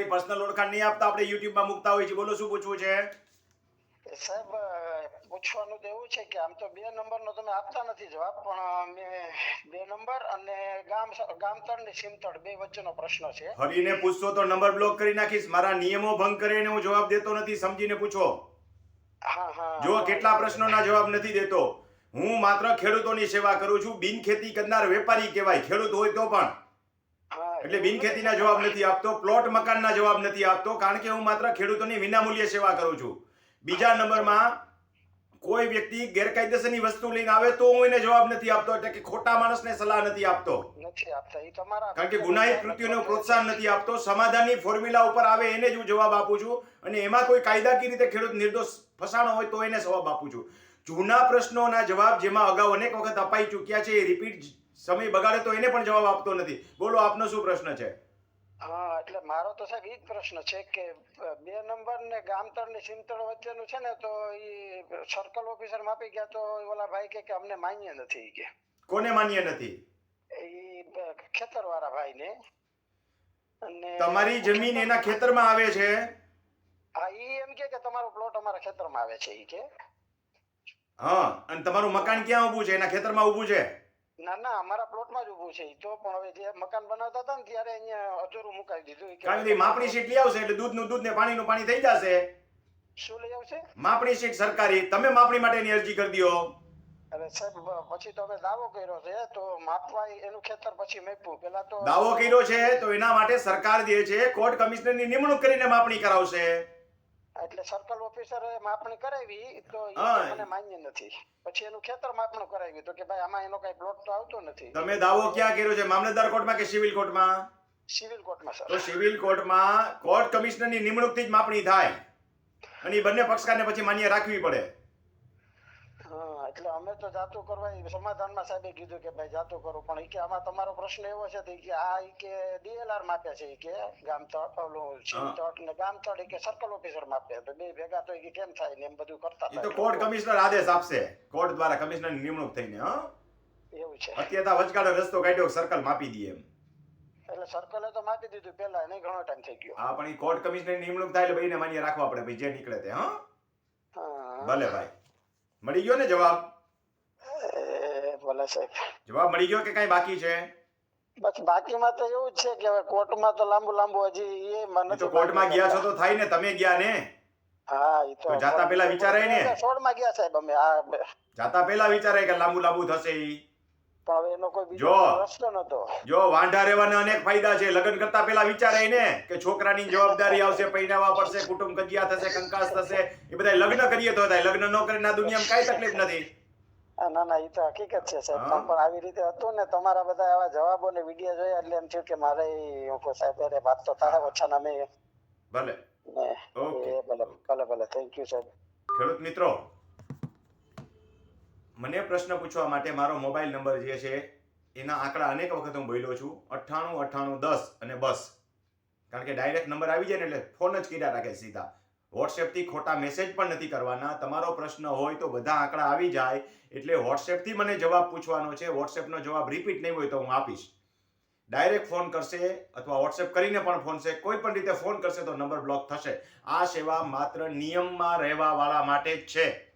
તમારી પર્સનલ ઓળખાણ નહીં આપતા આપણે યુટ્યુબમાં મૂકતા હોય છે બોલો શું પૂછવું છે? સાહેબ પૂછવાનું તો એવું છે કે આમ તો બે નંબરનો તમે આપતા નથી જવાબ પણ મેં બે નંબર અને ગામ ગામતળ ને સીમતળ બે વચ્ચેનો પ્રશ્ન છે. હરીને પૂછશો તો નંબર બ્લોક કરી નાખીશ. મારા નિયમો ભંગ કરીને હું જવાબ દેતો નથી. સમજીને પૂછો. હા હા જો કેટલા પ્રશ્નોના જવાબ નથી દેતો. હું માત્ર ખેડૂતોની સેવા કરું છું. બિન ખેતી કરનાર વેપારી કહેવાય. ખેડૂત હોય તો પણ. એટલે બિન ખેતીના જવાબ નથી આપતો પ્લોટ મકાનના જવાબ નથી આપતો કારણ કે હું માત્ર ખેડૂતોની વિનામૂલ્ય સેવા કરું છું. બીજા નંબરમાં કોઈ વ્યક્તિ ગેરકાયદેસરની વસ્તુ લઈને આવે તો હું એને જવાબ નથી આપતો એટલે કે ખોટા માણસને સલાહ નથી આપતો. નથી આપતા એ તમારા કારણ કે ગુનાહિત કૃત્યોને પ્રોત્સાહન નથી આપતો સમાધાનની ફોર્મ્યુલા ઉપર આવે એને જ હું જવાબ આપું છું અને એમાં કોઈ કાયદાકીય રીતે ખેડૂત નિર્દોષ ફસાણો હોય તો એને જવાબ આપું છું. જૂના પ્રશ્નોના જવાબ જેમાં અગાઉ અનેક વખત અપાઈ ચૂક્યા છે એ રિપીટ સમય બગાડે તો એને પણ જવાબ આપતો નથી. બોલો આપનો શું પ્રશ્ન છે? હા એટલે મારો તો સાહેબ એ જ પ્રશ્ન છે કે બે નંબર ને ગામતળ ને સિમતળ વચ્ચેનું છે ને તો ઈ સર્કલ ઓફિસર માપી ગયા તો ઓલા ભાઈ કે કે અમને માન્ય નથી કે. કોને માન્ય નથી? ઈ ખેતર વાળા ભાઈ ને. અને તમારી જમીન એના ખેતરમાં આવે છે? હા એ એમ કે કે તમારો પ્લોટ અમારા ખેતરમાં આવે છે ઈ કે. હા અને તમારું મકાન ક્યાં ઊભું છે? એના ખેતરમાં ઊભું છે? ના ના અમારા પ્લોટમાં જ ઊભું છે તો પણ હવે જે મકાન બનાવતા હતા ને ત્યારે અહીંયા અધૂરું મુકાવી દીધું. ઈ કે કારણ કે માપણી શીટ લઈ આવશે એટલે દૂધનું દૂધ ને પાણીનું પાણી થઈ જશે. શું લઈ આવશે? માપણી શીટ સરકારી. તમે માપણી માટેની અરજી કરી દો. અરે સાહેબ પછી તો અમે દાવો કર્યો છે તો માપવા એનું ખેતર પછી મેપ્યું પેલા તો દાવો કર્યો છે તો એના માટે સરકાર જે છે કોર્ટ કમિશનરની નિમણૂક કરીને માપણી કરાવશે. એટલે સર્કલ ઓફિસર માપણી કરાવી તો મને માન્ય નથી. પછી એનું ખેતર માપણું કરાવ્યું તો કે ભાઈ આમાં એનો કઈ પ્લોટ તો આવતો નથી. તમે દાવો ક્યાં કર્યો છે? મામલતદાર કોર્ટમાં કે સિવિલ કોર્ટમાં? સિવિલ કોર્ટમાં તો સિવિલ કોર્ટમાં કોર્ટ કમિશનરની નિમણૂકથી જ માપણી થાય. અને બંને પક્ષકારને પછી માન્ય રાખવી પડે. હા એટલે અમે તો જાતું કરવા સમાધાનમાં સાહેબે કીધું કે ભાઈ જાતું કરો. પણ કે આમાં તમારો પ્રશ્ન એવો છે કે આ ઈ કે ડીએલઆર માપે છે કે ગામ તટ ઓલું સિમતળ ને ગામ તટ કે સર્કલ ઓફિસર માપે. તો બે ભેગા તો કે કેમ થાય ને એમ બધું કરતા એ તો કોર્ટ કમિશનર આદેશ આપશે. કોર્ટ દ્વારા કમિશનરની નિમણૂક થઈને હા? એવું છે. અત્યારે તો વચગાડો રસ્તો કાઢ્યો સર્કલ માપી દઈએ એમ. એટલે સર્કલે તો માપી દીધું પેલા નહીં ઘણો ટાઈમ થઈ ગયો. હા પણ એ કોર્ટ કમિશનરની નિમણૂક થાય એટલે ભાઈને માન્ય રાખવા પડે ભાઈ જે નીકળે તે હા? હા. ભલે ભાઈ. મળી ગયો ને જવાબ? ભલે સાહેબ. જવાબ મળી ગયો કે કઈ બાકી છે? બસ બાકીમાં તો એવું જ છે કે હવે કોર્ટમાં તો લાંબુ લાંબુ હજી એ મને તો કોર્ટમાં ગયા છો તો થાય ને તમે ગયા ને? હા એ તો જાતા પહેલા વિચારાય ને. સોળમાં ગયા સાહેબ અમે આ જાતા પહેલા વિચારે કે લાંબુ લાંબુ થશે ઈ. પણ હવે એનો કોઈ જો. બીજો નતો. જો વાંઢા રહેવાના અનેક ફાયદા છે. લગ્ન કરતા પહેલા વિચારે ને કે છોકરાની જવાબદારી આવશે પૈણાવા પડશે કુટુંબ કજિયા થશે કંકાસ થશે. એ બધા લગ્ન કરીએ તો થાય. લગ્ન ન કરીને આ દુનિયામાં કાંઈ તકલીફ નથી. હા, ના ના એ તો હકીકત છે સાહેબ. હા. પણ પણ આવી રીતે હતું ને તમારા બધા આવા જવાબો ને વીડિયો જોયા એટલે એમ થયું કે મારે હું કહું સાહેબ અરે વાત તો તારા મેં. ભલે. ને ઓકે. એ ભલે ભલે ભલે. થેન્ક યુ સાહેબ. ખેડૂત મિત્રો મને પ્રશ્ન પૂછવા માટે મારો મોબાઈલ નંબર જે છે, એના આંકડા અનેક વખત હું બોલ્યો છું. અઠ્ઠાણું અઠ્ઠાણું, દસ અને બસ. કારણ કે ડાયરેક્ટ નંબર આવી જાય ને એટલે ફોન જ કર્યા રાખે સીધા. વોટ્સએપથી ખોટા મેસેજ પણ નથી કરવાના. તમારો પ્રશ્ન હોય તો બધા આંકડા આવી જાય. એટલે વોટ્સએપથી મને જવાબ પૂછવાનો છે. વોટ્સએપનો જવાબ રિપીટ નહીં હોય તો હું આપીશ. ડાયરેક્ટ ફોન કરશે અથવા વોટ્સએપ કરીને પણ ફોન છે. કોઈ પણ રીતે ફોન કરશે તો નંબર બ્લોક થશે. આ સેવા માત્ર નિયમમાં રહેવાવાળા માટે જ છે.